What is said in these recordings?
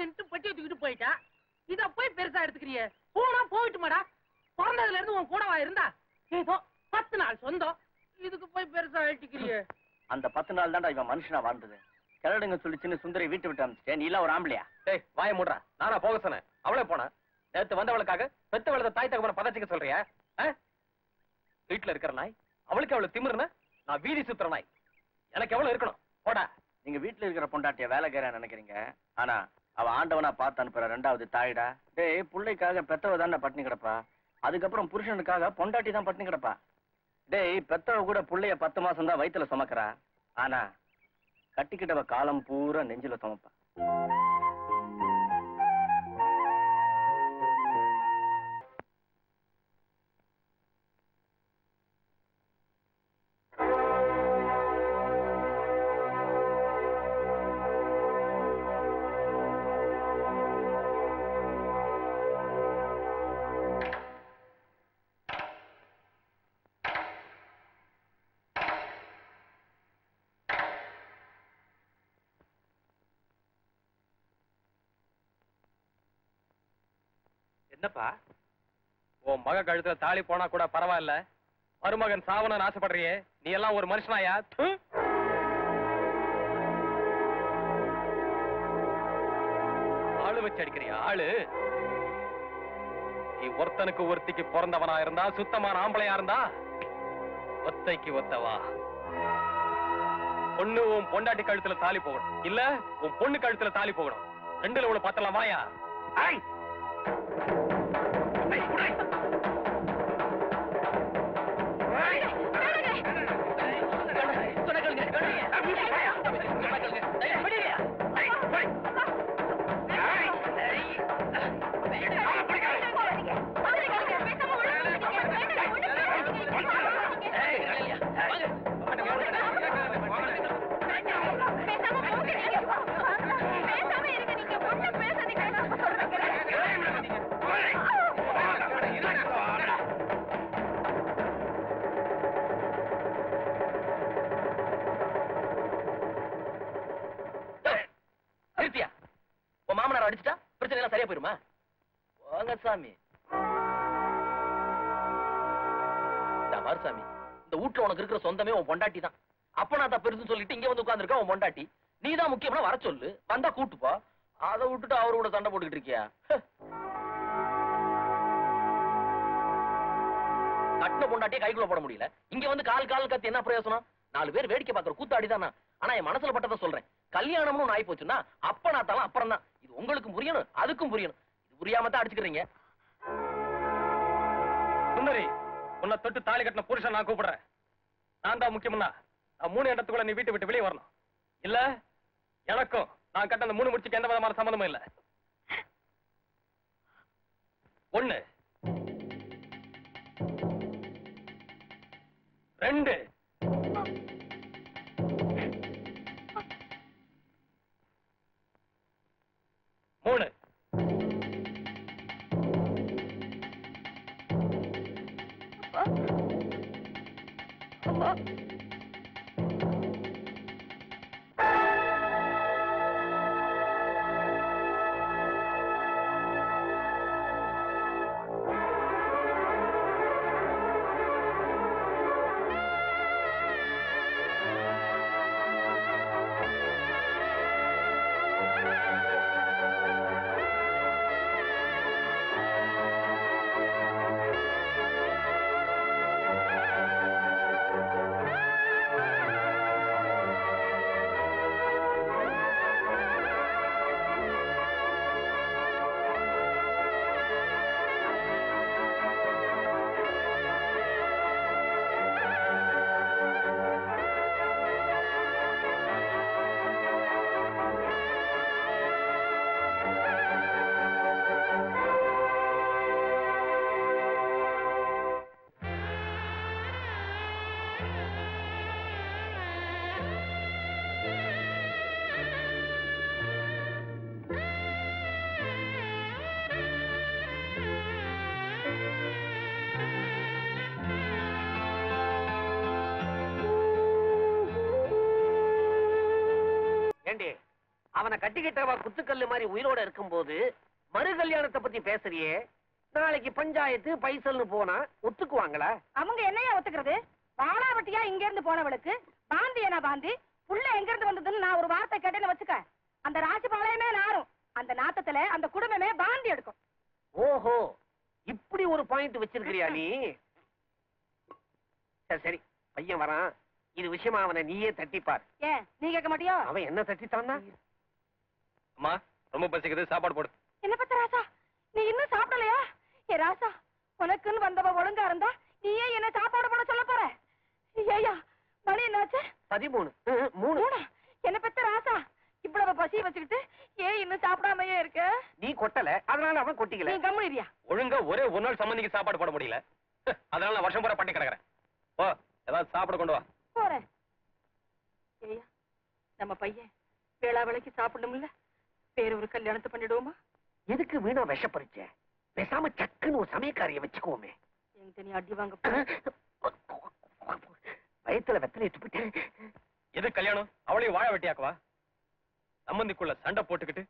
பெருசுன்ட்டு பெட்டியை தூக்கிட்டு போயிட்டா. இத போய் பெருசா எடுத்துக்கிறியே? போனா போயிட்டுமாடா பிறந்ததுல இருந்து உன் கூடவா இருந்தா? ஏதோ பத்து நாள் சொந்தம். இதுக்கு போய் பெருசா வெட்டிக்கிறியே அந்த பத்து நாள் தான்டா இவன் மனுஷனா வாழ்ந்தது. கிழடுங்க சொல்லி சின்ன சுந்தரி வீட்டு விட்டு அமிச்சிட்டேன் நீ எல்லாம் ஒரு ஆம்பளையா? டேய் வாய மூடுறா நானா போக சொன்னேன். அவளே போனா. நேத்து வந்தவளுக்காக பெத்த வளர்த்த தாய் தகவன பதச்சிக்க சொல்றியா? வீட்டுல இருக்கிற நாய் அவளுக்கு அவ்வளவு திமிருனா நான் வீதி சுத்துற நாய். எனக்கு எவ்வளவு இருக்கணும்? போடா. நீங்க வீட்டுல இருக்கிற பொண்டாட்டிய வேலைக்காரன் நினைக்கிறீங்க. ஆனா அவ ஆண்டவனா பார்த்து அனுப்புற ரெண்டாவது தாயிடா. டேய் புள்ளைக்காக பெத்தவ தானே பட்டினி கிடப்பா. அதுக்கப்புறம் புருஷனுக்காக பொண்டாட்டி தான் பட்டினி கிடப்பா. டேய் பெத்தவ கூட புள்ளைய பத்து மாசம் தான் வயித்துல சுமக்கிறா. ஆனா கட்டிக்கிட்டவ காலம் பூரா நெஞ்சில சுமப்பா. என்னப்பா? உன் மக கழுத்துல தாலி போனா கூட பரவாயில்ல. மருமகன் சாவனு ஆசைப்படுறியே. நீ எல்லாம் ஒரு மனுஷனாயா? ஆளு வச்சு அடிக்கிறியா? ஆளு. நீ ஒருத்தனுக்கு ஒருத்திக்கு பிறந்தவனா இருந்தா சுத்தமான ஆம்பளையா இருந்தா ஒத்தைக்கு ஒத்தவா? பொண்ணு உன் பொண்டாட்டி கழுத்துல தாலி போகணும். இல்ல உன் பொண்ணு கழுத்துல தாலி போகணும். ரெண்டுல உள்ள பத்தலாமாயா ஐய்? அடிச்சுட்டா? பிரச்சனை எல்லாம் சரியா போயிருமா? வாங்க சாமி. பாரு சாமி. இந்த வீட்டுல உனக்கு இருக்கிற சொந்தமே உன் பொண்டாட்டி தான். அப்ப நான் தான் பெருசு சொல்லிட்டு இங்க வந்து உட்கார்ந்திருக்க உன் பொண்டாட்டி. நீ தான் முக்கியம்னா வர சொல்லு. வந்தா கூட்டு போ. அதை விட்டுட்டு அவரு கூட சண்டை போட்டுக்கிட்டு இருக்கியா? கட்டின பொண்டாட்டியை கைக்குள்ள போட முடியல. இங்க வந்து கால் கால் கத்தி என்ன பிரயோசனம்? நாலு பேர் வேடிக்கை பாக்குற கூத்தாடி தானா? ஆனா என் மனசுல பட்டதை சொல்றேன். கல்யாணம்னு ஒண்ணு ஆயி போச்சுன்னா அப்ப நான் தலாம் அப்புறம் தான் உங்களுக்கு புரியணும் அதுக்கும் புரியணும். இது புரியாம தான் அடிச்சுக்கிறீங்க. சுந்தரி உன்னை தொட்டு தாலி கட்டின புருஷன் நான் கூப்பிடுறேன். நான் தான் முக்கியம்னா நான் மூணு இடத்துக்குள்ள நீ வீட்டை விட்டு வெளியே வரணும். இல்ல எனக்கும் நான் கட்ட அந்த மூணு முடிச்சுக்கு எந்த விதமான சம்மந்தமும் இல்ல. ஒண்ணு. ரெண்டு. Uhum. அவனை கட்டிக்கிட்டவ குத்துக்கல்லு மாதிரி உயிரோட இருக்கும்போது மறு கல்யாணத்தை பத்தி பேசுறியே? நாளைக்கு பஞ்சாயத்து பைசல்னு போனா ஒத்துக்குவாங்களா? அவங்க என்னையா ஒத்துக்கிறது? வாழாவட்டியா இங்க இருந்து போனவளுக்கு பாந்தி என்ன பாந்தி? புள்ள எங்க இருந்து வந்ததுன்னு நான் ஒரு வார்த்தை கேட்டேன்னு வச்சுக்க. அந்த ராசிபாளையமே நாரும். அந்த நாட்டத்துல அந்த குடும்பமே பாந்தி எடுக்கும். ஓஹோ இப்படி ஒரு பாயிண்ட் வச்சிருக்கிறியா நீ? சரி சரி. பையன் வரான். இது விஷயமா அவனை நீயே தட்டிப்பார். ஏன் நீ கேட்க மாட்டியோ? அவன் என்ன தட்டித்தான்னா அம்மா ரொம்ப பசிக்குது சாப்பாடு போடு. என்ன பத்த ராசா? நீ இன்னும் சாப்பிடலையா? ஏ ராசா உனக்குன்னு வந்தவ ஒழுங்கா இருந்தா நீ ஏன் என்ன சாப்பாடு போட சொல்ல போற? ஐயா மணி என்னாச்சு? பதிமூணு. மூணு. என்ன பெத்த ராசா? இவ்வளவு பசி வச்சுக்கிட்டு ஏன் இன்னும் சாப்பிடாமயே இருக்க? நீ கொட்டல அதனால அவன் கொட்டிக்கல. நீ கம்முனிரியா? ஒழுங்கா ஒரே ஒரு நாள் சம்மந்திக்கு சாப்பாடு போட முடியல. அதனால நான் வருஷம் பூரா பண்ணி கிடக்குறேன். ஓ ஏதாவது சாப்பிட கொண்டு வா. போறேன். ஏய்யா நம்ம பையன் வேளா வேலைக்கு சாப்பிடணும்ல? வேற ஒரு கல்யாணத்தை பண்ணிடுவோமா? எதுக்கு வீணா விஷ பறிச்ச பேசாம சக்குன்னு ஒரு சமயக்காரிய வச்சுக்குவோமே. எங்க தனி அடி வாங்க. வயத்துல வெத்தலை துப்பிட்டு. எது கல்யாணம்? அவளையும் வாழ வெட்டியாக்குவா? சம்மந்திக்குள்ள சண்டை போட்டுக்கிட்டு.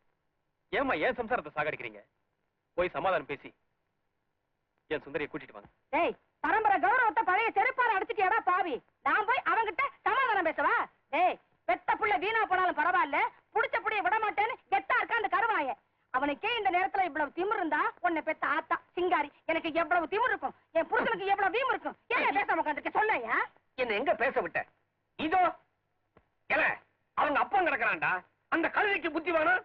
ஏமா ஏன் சம்சாரத்தை சாகடிக்கிறீங்க? போய் சமாதானம் பேசி. என் சுந்தரியை கூட்டிட்டு வாங்க. டேய் பரம்பரை கௌரவத்தை பழைய செருப்பால அடிச்சுட்டியாடா பாவி? நான் போய் அவங்கிட்ட சமாதானம் பேசவா? டேய் பெத்த புள்ள வீணா போனாலும் பரவாயில்ல புடிச்ச புடிய விட மாட்டேன்னு கெத்தா இருக்கா அந்த கருவாய அவனுக்கே இந்த நேரத்துல இவ்வளவு திமிர் இருந்தா உன்னை பெத்த ஆத்தா சிங்காரி. எனக்கு எவ்வளவு திமிர் இருக்கும்? என் புருஷனுக்கு எவ்வளவு வீம் இருக்கும்? ஏன் பேசாம உட்காந்துருக்க சொல்லையா என்ன எங்க பேச விட்ட? இதோ அவங்க அப்பா கிடக்குறான்டா அந்த கழுதைக்கு புத்தி வேணாம்.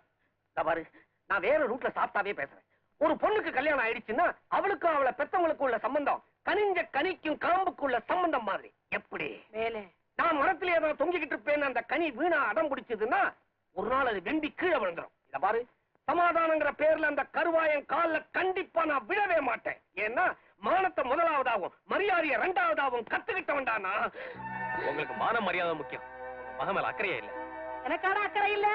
பாரு நான் வேற ரூட்ல சாப்பிட்டாவே பேசுறேன். ஒரு பொண்ணுக்கு கல்யாணம் ஆயிடுச்சுன்னா அவளுக்கும் அவளை பெத்தவங்களுக்கும் உள்ள சம்பந்தம் கனிஞ்ச கனிக்கும் காம்புக்கு உள்ள சம்பந்தம் மாதிரி. எப்படி? மேலே நான் மரத்திலே தான் தொங்கிக்கிட்டு இருப்பேன் அந்த கனி வீணா அடம் பிடிச்சதுன்னா ஒரு நாள் அது வெண்டி கீழே விழுந்துரும். இத பாரு சமாதானங்கிற பேர்ல அந்த கருவாயன் கால்ல கண்டிப்பா நான் விழவே மாட்டேன். ஏன்னா மானத்தை முதலாவதாகவும் மரியாதையை இரண்டாவதாகவும் கத்துக்கிட்டவன்டா நான் உங்களுக்கு மான மரியாதை முக்கியம். மகன் மேல அக்கறையே இல்ல. எனக்கான அக்கறை இல்ல?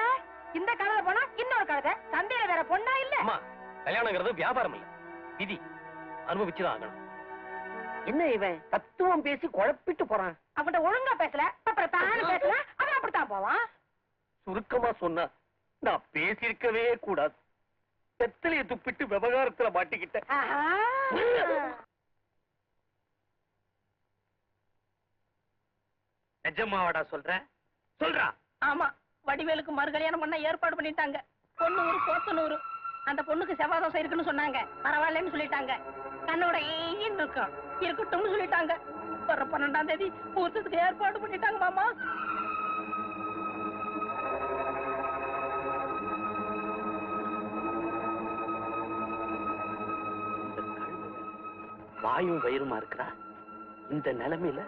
இந்த கழுதை போனா இன்னொரு கழுதை சந்தையில வேற பொண்ணா இல்ல? அம்மா கல்யாணங்கிறது வியாபாரம் இல்ல. விதி. அனுபவிச்சுதான் ஆகணும். என்ன இவன்? தத்துவம் பேசி குழப்பிட்டு போறான். அவன்கிட்ட ஒழுங்கா பேசல அப்புறம் தானே பேசல அவன் அப்படித்தான் போவான். சுருக்கமா சொன்னா நான் பேசியிருக்கவே கூடாது. பெத்தலையை துப்பிட்டு விவகாரத்துல மாட்டிக்கிட்டேன். நிஜமாவாடா சொல்ற? சொல்றா. ஆமா வடிவேலுக்கு மறு கல்யாணம் பண்ண ஏற்பாடு பண்ணிட்டாங்க. பொண்ணு ஊரு போத்தனூரு அந்த பொண்ணுக்கு செவ்வாய் தோசை இருக்குன்னு சொன்னாங்க. பரவாயில்லன்னு சொல்லிட்டாங்க. கண்ணோட இருக்கும் இருக்கட்டும்னு சொல்லிட்டாங்க. வர பன்னெண்டாம் தேதி முகூர்த்தத்துக்கு ஏற்பாடு பண்ணிட்டாங்க மாமா. வாயும் வயிறுமா இருக்கிறா? இந்த நிலைமையில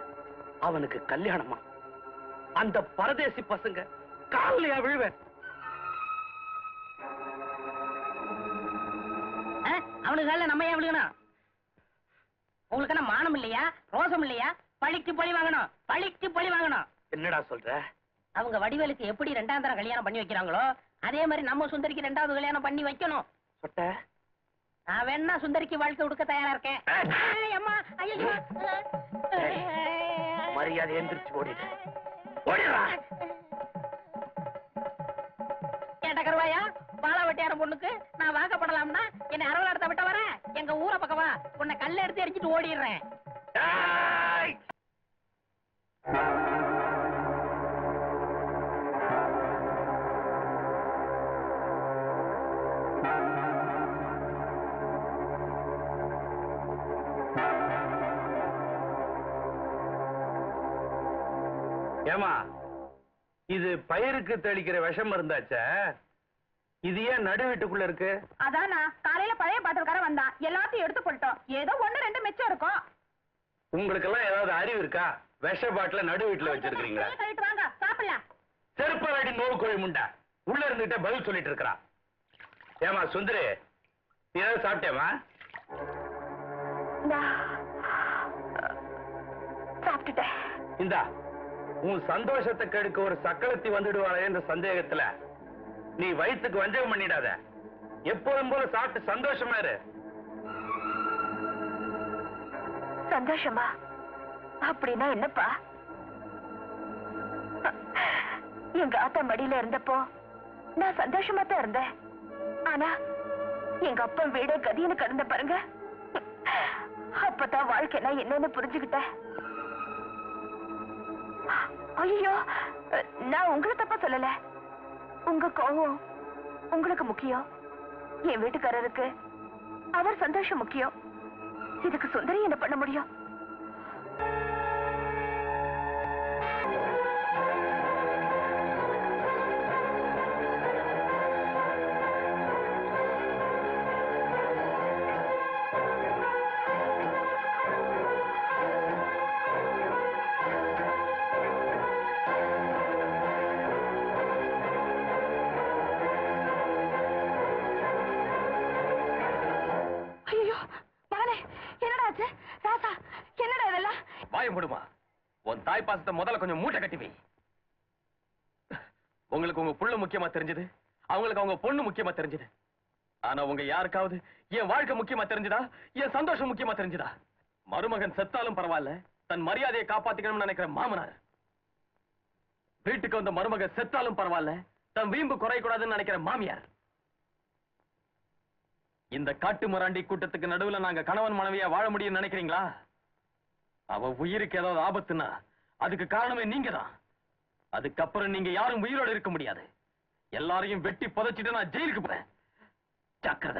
அவனுக்கு கல்யாணமா? அந்த பரதேசி பசங்க காலையா விழுவேன். அவனுக்கு கால நம்ம ஏன் விழுகணும்? உங்களுக்கு என்ன மானம் இல்லையா? ரோசம் இல்லையா? பழிக்கு பழி வாங்கணும். பழிக்கு பழி வாங்கணும். என்னடா சொல்ற? அவங்க வடிவேலுக்கு எப்படி ரெண்டாம் தரம் கல்யாணம் பண்ணி வைக்கிறாங்களோ அதே மாதிரி நம்ம சுந்தரிக்கு ரெண்டாவது கல்யாணம் பண்ணி வைக்கணும். சொட்ட. நான் வேணா சுந்தரிக்கு வாழ்க்கை கொடுக்க தயாரா இருக்கேன். அம்மா ஐயோ மரியாதை எந்திரிச்சு ஓடிடு பொண்ணுக்கு நான் வாக்கப்படலாம்னா என்னை அரவலாடத்தை விட்ட வர. எங்க ஊரை பக்கம் வா. உன்னை கல்ல எடுத்து எரிஞ்சிட்டு ஓடிடுறேன். ஏமா இது பயிருக்கு தெளிக்கிற விஷம் இருந்தாச்சே இது ஏன் நடு வீட்டுக்குள்ள இருக்கு? அதானா காலையில பழைய பாத்திரக்காரன் வந்தான். எல்லாத்தையும் எடுத்து போட்டோம் ஏதோ ஒண்ணு ரெண்டு மிச்சம் இருக்கும். உங்களுக்கெல்லாம் ஏதாவது அறிவு இருக்கா? விஷ பாட்டில நடு வீட்டுல வச்சிருக்கீங்களா கையை கழுவிட்டு வாங்க சாப்பிடலாம். செருப்பாடி நோவு கோழி முண்டா. உள்ள இருந்துகிட்டே பதில் சொல்லிட்டு இருக்கிறா. ஏமா சுந்தரி நீ ஏதாவது சாப்பிட்டேமா சாப்பிட்டுட்டேன். இந்தா. உன் சந்தோஷத்தை கெடுக்க ஒரு சக்களத்தி வந்துடுவாளே என்ற சந்தேகத்துல நீ வயிற்றுக்கு வஞ்சகம் பண்ணிடாத. எப்போதும் போல சாப்பிட்டு சந்தோஷமா இரு. சந்தோஷமா? அப்படின்னா என்னப்பா? எங்க ஆத்தா மடியில இருந்தப்போ நான் சந்தோஷமா தான் இருந்தேன். ஆனா எங்க அப்பா வீடே கதின்னு கடந்த பாருங்க. அப்பதான் வாழ்க்கைனா என்னன்னு புரிஞ்சுக்கிட்டேன். ஐயோ நான் உங்களை தப்பா சொல்லல. உங்க கோவம் உங்களுக்கு முக்கியம். என் வீட்டுக்காரருக்கு அவர் சந்தோஷம் முக்கியம். இதுக்கு சுந்தரி என்ன பண்ண முடியும்? வாய முடுமா உன் தாய் பாசத்தை முதல்ல கொஞ்சம் மூட்டை கட்டி வை. உங்களுக்கு உங்க புள்ள முக்கியமா தெரிஞ்சது? அவங்களுக்கு அவங்க பொண்ணு முக்கியமா தெரிஞ்சது. ஆனா உங்க யாருக்காவது என் வாழ்க்கை முக்கியமா தெரிஞ்சதா? என் சந்தோஷம் முக்கியமா தெரிஞ்சதா? மருமகன் செத்தாலும் பரவாயில்ல தன் மரியாதையை காப்பாத்திக்கணும்னு நினைக்கிற மாமனார். வீட்டுக்கு வந்த மருமகன் செத்தாலும் பரவாயில்ல தன் வீம்பு குறையக்கூடாதுன்னு நினைக்கிற மாமியார். இந்த காட்டு மராண்டி கூட்டத்துக்கு நடுவில் நாங்க கணவன் மனைவியா வாழ முடியும்னு நினைக்கிறீங்களா? அவ உயிருக்கு ஏதாவது ஆபத்துன்னா அதுக்கு காரணமே நீங்க தான் அதுக்கப்புறம் நீங்க யாரும் உயிரோட இருக்க முடியாது. எல்லாரையும் வெட்டி புதைச்சிட்டு நான் ஜெயிலுக்கு போறேன். ஜாக்கிரதை.